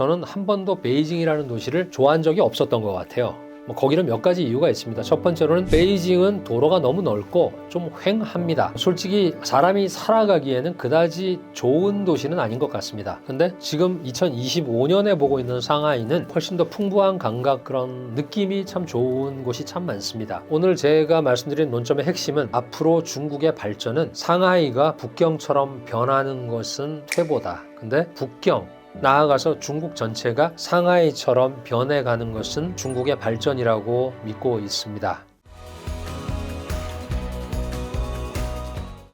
저는 한 번도 베이징이라는 도시를 좋아한 적이 없었던 것 같아요. 뭐 거기는 몇 가지 이유가 있습니다. 첫 번째로는 베이징은 도로가 너무 넓고 좀 휑합니다. 솔직히 사람이 살아가기에는 그다지 좋은 도시는 아닌 것 같습니다. 근데 지금 2025년에 보고 있는 상하이는 훨씬 더 풍부한 감각 그런 느낌이 참 좋은 곳이 참 많습니다. 오늘 제가 말씀드린 논점의 핵심은 앞으로 중국의 발전은 상하이가 북경처럼 변하는 것은 퇴보다. 근데 북경 나아가서 중국 전체가 상하이처럼 변해가는 것은 중국의 발전이라고 믿고 있습니다.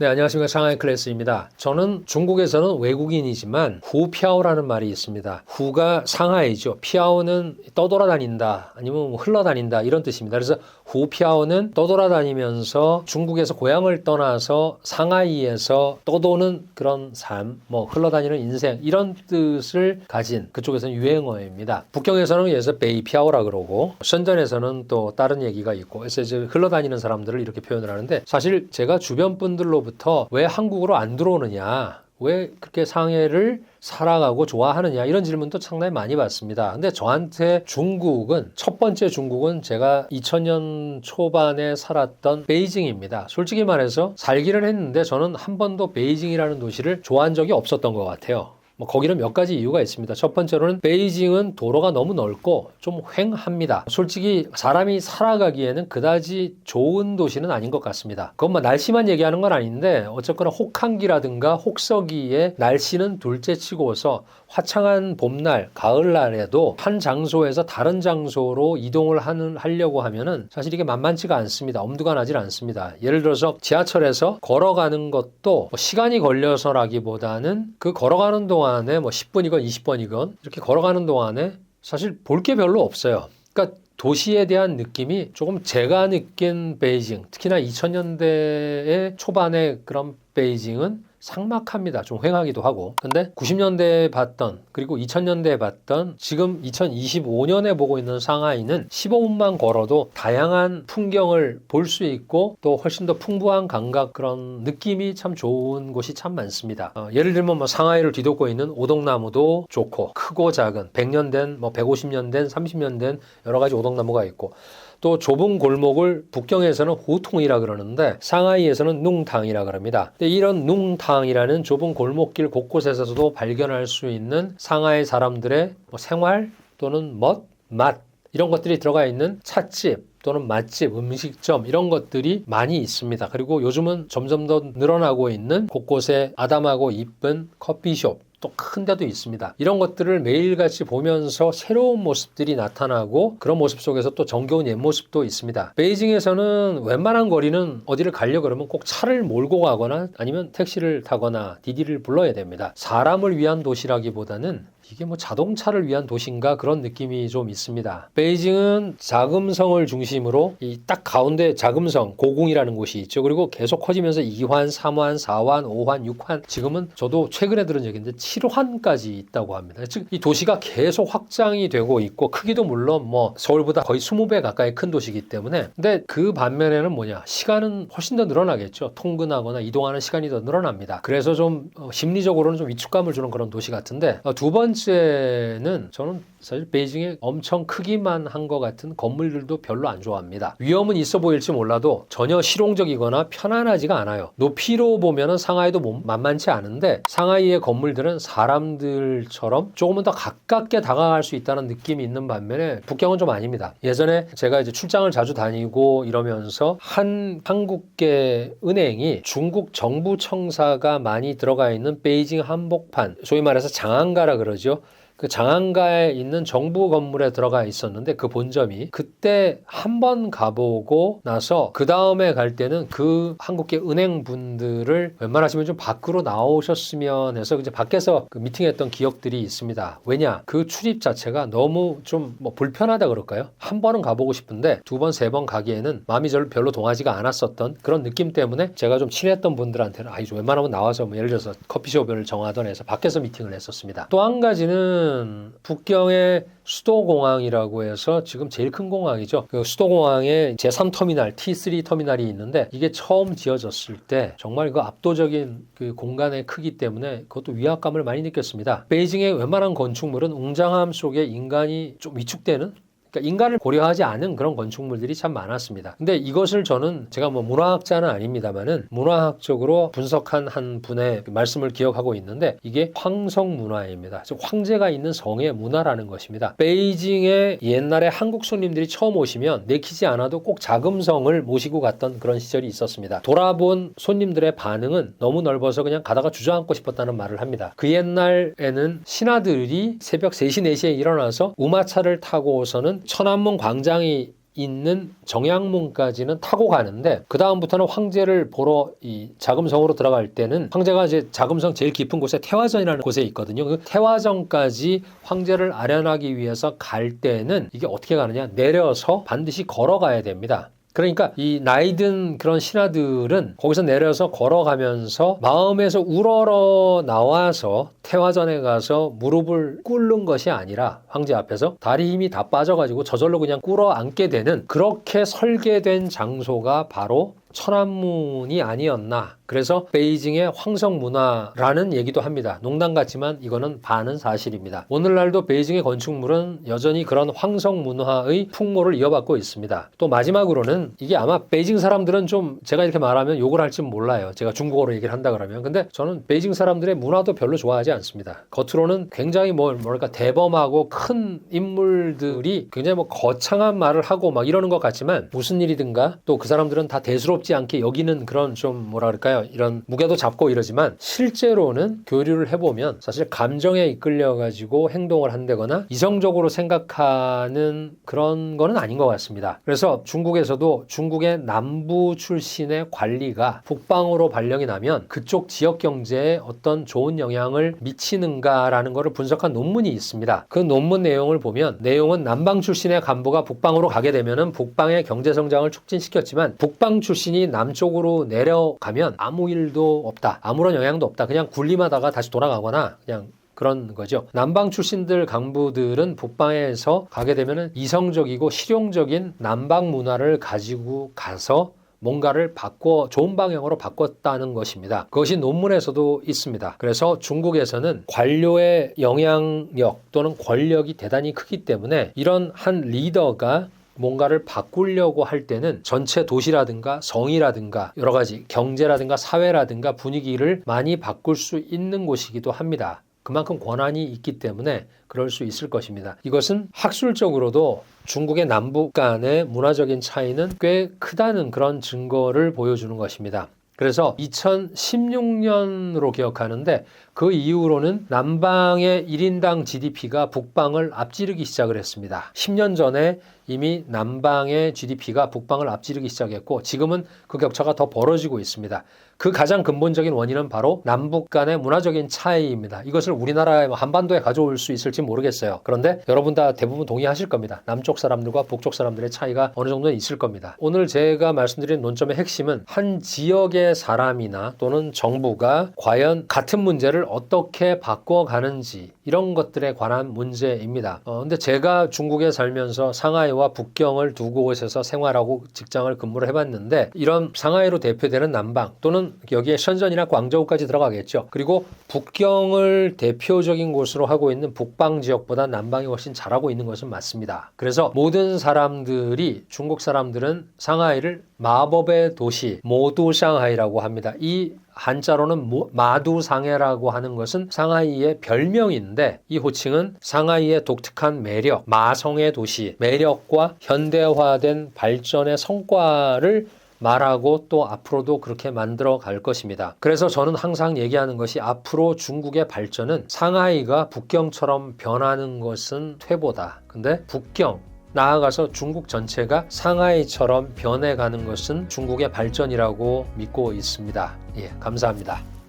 네, 안녕하십니까. 상하이 클래스입니다. 저는 중국에서는 외국인이지만 후피아오라는 말이 있습니다. 후가 상하이죠. 피아오는 떠돌아다닌다, 아니면 뭐 흘러다닌다, 이런 뜻입니다. 그래서 후피아오는 떠돌아다니면서 중국에서 고향을 떠나서 상하이에서 떠도는 그런 삶, 뭐 흘러다니는 인생, 이런 뜻을 가진 그쪽에서는 유행어입니다. 북경에서는 예서 베이피아오라 그러고,深圳에서는 또 다른 얘기가 있고, 그래서 이제 흘러다니는 사람들을 이렇게 표현을 하는데, 사실 제가 주변 분들로부터 왜 한국으로 안 들어오느냐, 왜 그렇게 상해를 살아가고 좋아하느냐 이런 질문도 상당히 많이 받습니다. 근데 저한테 중국은 첫 번째 중국은 제가 2000년 초반에 살았던 베이징입니다. 솔직히 말해서 살기는 했는데 저는 한 번도 베이징이라는 도시를 좋아한 적이 없었던 것 같아요. 뭐 거기는 몇 가지 이유가 있습니다. 첫 번째로는 베이징은 도로가 너무 넓고 좀 휑합니다. 솔직히 사람이 살아가기에는 그다지 좋은 도시는 아닌 것 같습니다. 그건 뭐 날씨만 얘기하는 건 아닌데 어쨌거나 혹한기라든가 혹서기의 날씨는 둘째치고서 화창한 봄날, 가을날에도 한 장소에서 다른 장소로 이동을 하는 하려고 하면은 사실 이게 만만치가 않습니다. 엄두가 나질 않습니다. 예를 들어서 지하철에서 걸어가는 것도 뭐 시간이 걸려서라기보다는 그 걸어가는 동안 에 뭐 10분이건 20분이건 이렇게 걸어가는 동안에 사실 볼 게 별로 없어요. 그러니까 도시에 대한 느낌이 조금 제가 느낀 베이징, 특히나 2000년대의 초반의 그런 베이징은 삭막합니다. 좀 휑하기도 하고. 근데 90년대에 봤던 그리고 2000년대에 봤던 지금 2025년에 보고 있는 상하이는 15분만 걸어도 다양한 풍경을 볼 수 있고 또 훨씬 더 풍부한 감각 그런 느낌이 참 좋은 곳이 참 많습니다. 어, 예를 들면 뭐 상하이를 뒤덮고 있는 오동나무도 좋고 크고 작은 100년 된 뭐 150년 된 30년 된 여러 가지 오동나무가 있고 또 좁은 골목을 북경에서는 호통이라 그러는데 상하이에서는 뭉탕이라 그럽니다. 이런 뭉탕이라는 좁은 골목길 곳곳에서도 발견할 수 있는 상하이 사람들의 뭐 생활 또는 멋, 맛 이런 것들이 들어가 있는 찻집 또는 맛집, 음식점 이런 것들이 많이 있습니다. 그리고 요즘은 점점 더 늘어나고 있는 곳곳에 아담하고 이쁜 커피숍 또 큰 데도 있습니다. 이런 것들을 매일같이 보면서 새로운 모습들이 나타나고 그런 모습 속에서 또 정겨운 옛 모습도 있습니다. 베이징에서는 웬만한 거리는 어디를 가려 그러면 꼭 차를 몰고 가거나 아니면 택시를 타거나 디디를 불러야 됩니다. 사람을 위한 도시라기보다는 이게 뭐 자동차를 위한 도시인가 그런 느낌이 좀 있습니다. 베이징은 자금성을 중심으로 이 딱 가운데 자금성 고궁이라는 곳이 있죠. 그리고 계속 커지면서 2환, 3환, 4환, 5환, 6환 지금은 저도 최근에 들은 얘기인데 7환까지 있다고 합니다. 즉 이 도시가 계속 확장이 되고 있고 크기도 물론 뭐 서울보다 거의 20배 가까이 큰 도시이기 때문에 근데 그 반면에는 뭐냐 시간은 훨씬 더 늘어나겠죠. 통근하거나 이동하는 시간이 더 늘어납니다. 그래서 좀 어, 심리적으로는 좀 위축감을 주는 그런 도시 같은데 어, 두 번째 는 저는 사실 베이징에 엄청 크기만 한 것 같은 건물들도 별로 안 좋아합니다. 위험은 있어 보일지 몰라도 전혀 실용적이거나 편안하지가 않아요. 높이로 보면은 상하이도 뭐 만만치 않은데 상하이의 건물들은 사람들처럼 조금은 더 가깝게 다가갈 수 있다는 느낌이 있는 반면에 북경은 좀 아닙니다. 예전에 제가 이제 출장을 자주 다니고 이러면서 한 한국계 은행이 중국 정부 청사가 많이 들어가 있는 베이징 한복판, 소위 말해서 장안가라 그러죠. disso 그 장안가에 있는 정부 건물에 들어가 있었는데 그 본점이 그때 한 번 가보고 나서 그 다음에 갈 때는 그 한국계 은행 분들을 웬만하시면 좀 밖으로 나오셨으면 해서 이제 밖에서 그 미팅했던 기억들이 있습니다. 왜냐 그 출입 자체가 너무 좀 뭐 불편하다 그럴까요? 한 번은 가보고 싶은데 두 번 세 번 가기에는 마음이 절 별로 동하지가 않았었던 그런 느낌 때문에 제가 좀 친했던 분들한테는 아 이제 웬만하면 나와서 뭐 예를 들어서 커피숍을 정하던 해서 밖에서 미팅을 했었습니다. 또 한 가지는 상 하이는 북경의 수도공항이라고 해서 지금 제일 큰 공항이죠. 그 수도공항에 제3터미널, T3 터미널이 있는데 이게 처음 지어졌을 때 정말 그 압도적인 그 공간의 크기 때문에 그것도 위압감을 많이 느꼈습니다. 베이징의 웬만한 건축물은 웅장함 속에 인간이 좀 위축되는 그러니까 인간을 고려하지 않은 그런 건축물들이 참 많았습니다. 근데 이것을 저는 제가 뭐 문화학자는 아닙니다만은 문화학적으로 분석한 한 분의 말씀을 기억하고 있는데 이게 황성 문화입니다. 즉 황제가 있는 성의 문화라는 것입니다. 베이징에 옛날에 한국 손님들이 처음 오시면 내키지 않아도 꼭 자금성을 모시고 갔던 그런 시절이 있었습니다. 돌아본 손님들의 반응은 너무 넓어서 그냥 가다가 주저앉고 싶었다는 말을 합니다. 그 옛날에는 신하들이 새벽 3시, 4시에 일어나서 우마차를 타고서는 천안문 광장이 있는 정양문까지는 타고 가는데 그 다음부터는 황제를 보러 이 자금성으로 들어갈 때는 황제가 이제 자금성 제일 깊은 곳에 태화전이라는 곳에 있거든요. 그 태화전까지 황제를 아련하기 위해서 갈 때는 이게 어떻게 가느냐 내려서 반드시 걸어가야 됩니다. 그러니까 이 나이 든 그런 신하들은 거기서 내려서 걸어가면서 마음에서 우러러 나와서 태화전에 가서 무릎을 꿇는 것이 아니라 황제 앞에서 다리 힘이 다 빠져가지고 저절로 그냥 꿇어 앉게 되는 그렇게 설계된 장소가 바로 천안문이 아니었나. 그래서 베이징의 황성 문화라는 얘기도 합니다. 농담 같지만 이거는 반은 사실입니다. 오늘날도 베이징의 건축물은 여전히 그런 황성 문화의 풍모를 이어받고 있습니다. 또 마지막으로는 이게 아마 베이징 사람들은 좀 제가 이렇게 말하면 욕을 할지 몰라요. 제가 중국어로 얘기를 한다 그러면. 근데 저는 베이징 사람들의 문화도 별로 좋아하지 않습니다. 겉으로는 굉장히 뭐 뭐랄까 대범하고 큰 인물들이 굉장히 뭐 거창한 말을 하고 막 이러는 것 같지만 무슨 일이든가 또 그 사람들은 다 대수롭지 않게 여기는 그런 좀 뭐라 그럴까요? 이런 무게도 잡고 이러지만 실제로는 교류를 해보면 사실 감정에 이끌려 가지고 행동을 한다거나 이성적으로 생각하는 그런 거는 아닌 것 같습니다. 그래서 중국에서도 중국의 남부 출신의 관리가 북방으로 발령이 나면 그쪽 지역 경제에 어떤 좋은 영향을 미치는가라는 것을 분석한 논문이 있습니다. 그 논문 내용을 보면 내용은 남방 출신의 간부가 북방으로 가게 되면은 북방의 경제 성장을 촉진시켰지만 북방 출신이 남쪽으로 내려가면 아무 일도 없다. 아무런 영향도 없다. 그냥 군림하다가 다시 돌아가거나 그냥 그런 거죠. 남방 출신들 강부들은 북방에서 가게 되면은 이성적이고 실용적인 남방 문화를 가지고 가서 뭔가를 바꿔 좋은 방향으로 바꿨다는 것입니다. 그것이 논문에서도 있습니다. 그래서 중국에서는 관료의 영향력 또는 권력이 대단히 크기 때문에 이런 한 리더가 뭔가를 바꾸려고 할 때는 전체 도시라든가 성이라든가 여러 가지 경제라든가 사회라든가 분위기를 많이 바꿀 수 있는 곳이기도 합니다. 그만큼 권한이 있기 때문에 그럴 수 있을 것입니다. 이것은 학술적으로도 중국의 남북 간의 문화적인 차이는 꽤 크다는 그런 증거를 보여주는 것입니다. 그래서 2016년으로 기억하는데 그 이후로는 남방의 1인당 GDP가 북방을 앞지르기 시작을 했습니다. 10년 전에 이미 남방의 GDP가 북방을 앞지르기 시작했고 지금은 그 격차가 더 벌어지고 있습니다. 그 가장 근본적인 원인은 바로 남북 간의 문화적인 차이입니다. 이것을 우리나라의 뭐 한반도에 가져올 수 있을지 모르겠어요. 그런데 여러분 다 대부분 동의하실 겁니다. 남쪽 사람들과 북쪽 사람들의 차이가 어느 정도는 있을 겁니다. 오늘 제가 말씀드린 논점의 핵심은 한 지역의 사람이나 또는 정부가 과연 같은 문제를 어떻게 바꿔가는지 이런 것들에 관한 문제입니다. 어, 근데 제가 중국에 살면서 상하이와 북경을 두 곳에서 생활하고 직장을 근무를 해봤는데 이런 상하이로 대표되는 남방 또는 여기에 션전이나 광저우까지 들어가겠죠. 그리고 북경을 대표적인 곳으로 하고 있는 북방 지역보다 남방이 훨씬 잘하고 있는 것은 맞습니다. 그래서 모든 사람들이 중국 사람들은 상하이를 마법의 도시 모두 상하이라고 합니다. 이 한자로는 마두상해라고 하는 것은 상하이의 별명인데 이 호칭은 상하이의 독특한 매력, 마성의 도시, 매력과 현대화된 발전의 성과를 말하고 또 앞으로도 그렇게 만들어 갈 것입니다. 그래서 저는 항상 얘기하는 것이 앞으로 중국의 발전은 상하이가 북경처럼 변하는 것은 퇴보다. 근데 북경, 나아가서 중국 전체가 상하이처럼 변해가는 것은 중국의 발전이라고 믿고 있습니다. 예, 감사합니다.